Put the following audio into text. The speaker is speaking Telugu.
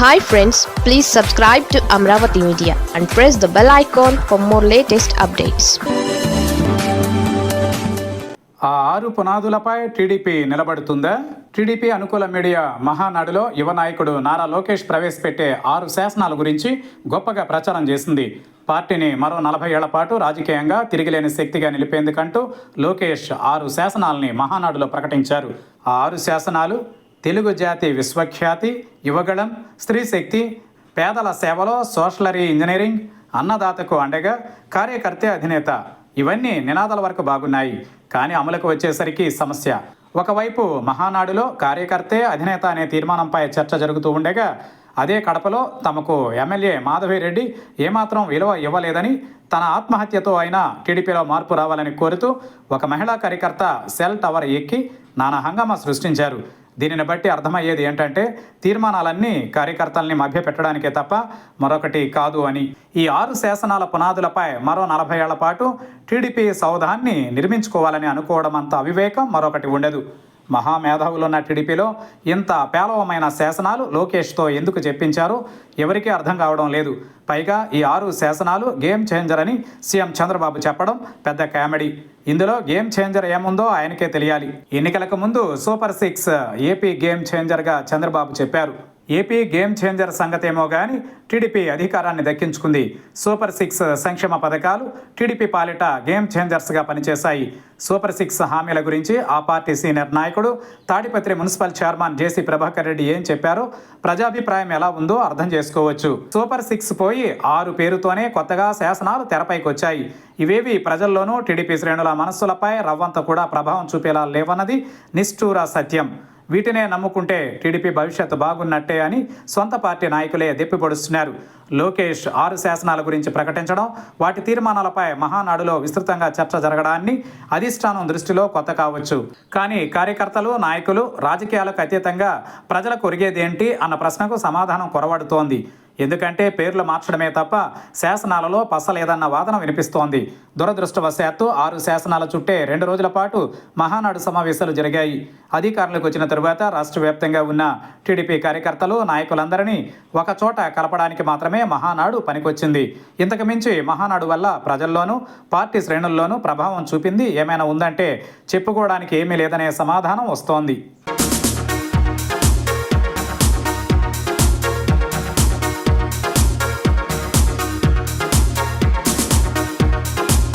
Hi friends please subscribe to Amaravati media and press the bell icon for more latest updates ఆ ఆరు పునాదులపై టీడీపీ నిలబడుతుందా? టీడీపీ అనుకూల మీడియా మహానాడులో యువ నాయకుడు నారా లోకేష్ ప్రవేశపెట్టే ఆరు శాసనాల గురించి గొప్పగా ప్రచారం చేసింది. పార్టీని మరో నలభై ఏళ్ళ పాటు రాజకీయంగా తిరిగిలేని శక్తిగా నిలిపేందుకంటూ లోకేష్ ఆరు శాసనాల్ని మహానాడులో ప్రకటించారు. ఆ ఆరు శాసనాలు తెలుగు జాతి విశ్వఖ్యాతి యువగళం స్త్రీ శక్తి పేదల సేవలో సోషలరీ ఇంజనీరింగ్ అన్నదాతకు అండగా కార్యకర్త అధినేత. ఇవన్నీ నినాదాల వరకు బాగున్నాయి. కానీ అమలుకు వచ్చేసరికి సమస్య. ఒకవైపు మహానాడులో కార్యకర్తే అధినేత అనే తీర్మానంపై చర్చ జరుగుతూ ఉండగా అదే కడపలో తమకు ఎమ్మెల్యే మాధవిరెడ్డి ఏమాత్రం విలువ ఇవ్వలేదని తన ఆత్మహత్యతో అయినా టీడీపీలో మార్పు రావాలని కోరుతూ ఒక మహిళా కార్యకర్త సెల్ టవర్ ఎక్కి నానా హంగామా సృష్టించారు. దీనిని బట్టి అర్థమయ్యేది ఏంటంటే తీర్మానాలన్నీ కార్యకర్తల్ని మభ్యపెట్టడానికే తప్ప మరొకటి కాదు అని. ఈ ఆరు శాసనాల పునాదులపై మరో నలభై ఏళ్ళ పాటు టీడీపీ సౌధాన్ని నిర్మించుకోవాలని అనుకోవడం అంత అవివేకం మరొకటి ఉండదు. మహామేధావులున్న టీడీపీలో ఇంత పేలవమైన శాసనాలు లోకేష్తో ఎందుకు చెప్పించారో? ఎవరికీ అర్థం కావడం లేదు. పైగా ఈ ఆరు శాసనాలు గేమ్ చేంజర్ అని సీఎం చంద్రబాబు చెప్పడం పెద్ద కామెడీ. ఇందులో గేమ్ చేంజర్ ఏముందో ఆయనకే తెలియాలి. ఎన్నికలకు ముందు సూపర్ సిక్స్ ఏపీ గేమ్ చేంజర్గా చంద్రబాబు చెప్పారు. ఏపీ గేమ్ చేంజర్ సంగతేమో కానీ టీడీపీ అధికారాన్ని దక్కించుకుంది. సూపర్ సిక్స్ సంక్షేమ పథకాలు టీడీపీ పాలిట గేమ్ చేంజర్స్గా పనిచేశాయి. సూపర్ సిక్స్ హామీల గురించి ఆ పార్టీ సీనియర్ నాయకుడు Tadipatri municipal chairman JC Prabhakar Reddy ఏం చెప్పారో ప్రజాభిప్రాయం ఎలా ఉందో అర్థం చేసుకోవచ్చు. సూపర్ సిక్స్ పోయి ఆరు పేరుతోనే కొత్తగా శాసనాలు తెరపైకి వచ్చాయి ఇవేవి ప్రజల్లోనూ టీడీపీ శ్రేణుల మనస్సులపై రవ్వంత కూడా ప్రభావం చూపేలా లేవన్నది నిష్ఠూర సత్యం. వీటినే నమ్ముకుంటే టీడీపీ భవిష్యత్తు బాగున్నట్టే అని సొంత పార్టీ నాయకులే దెప్పిపొడుస్తున్నారు. లోకేష్ ఆరు శాసనాల గురించి ప్రకటించడం వాటి తీర్మానాలపై మహానాడులో విస్తృతంగా చర్చ జరగడాన్ని అధిష్టానం దృష్టిలో కొత్త కావచ్చు. కానీ కార్యకర్తలు నాయకులు రాజకీయాలకు అతీతంగా ప్రజలకు ఒరిగేదేంటి అన్న ప్రశ్నకు సమాధానం కొరవడుతోంది. ఎందుకంటే పేర్లు మార్చడమే తప్ప శాసనాలలో పసలేదన్న వాదన వినిపిస్తోంది. దురదృష్టవశాత్తు ఆరు శాసనాల చుట్టే రెండు రోజుల పాటు మహానాడు సమావేశాలు జరిగాయి. అధికారులకు వచ్చిన తరువాత రాష్ట్ర వ్యాప్తంగా ఉన్న టీడీపీ కార్యకర్తలు నాయకులందరినీ ఒకచోట కలపడానికి మాత్రమే మహానాడు పనికొచ్చింది. ఇంతకు మించి మహానాడు వల్ల ప్రజల్లోనూ పార్టీ శ్రేణుల్లోనూ ప్రభావం చూపింది ఏమైనా ఉందంటే చెప్పుకోవడానికి ఏమీ లేదనే సమాధానం వస్తోంది.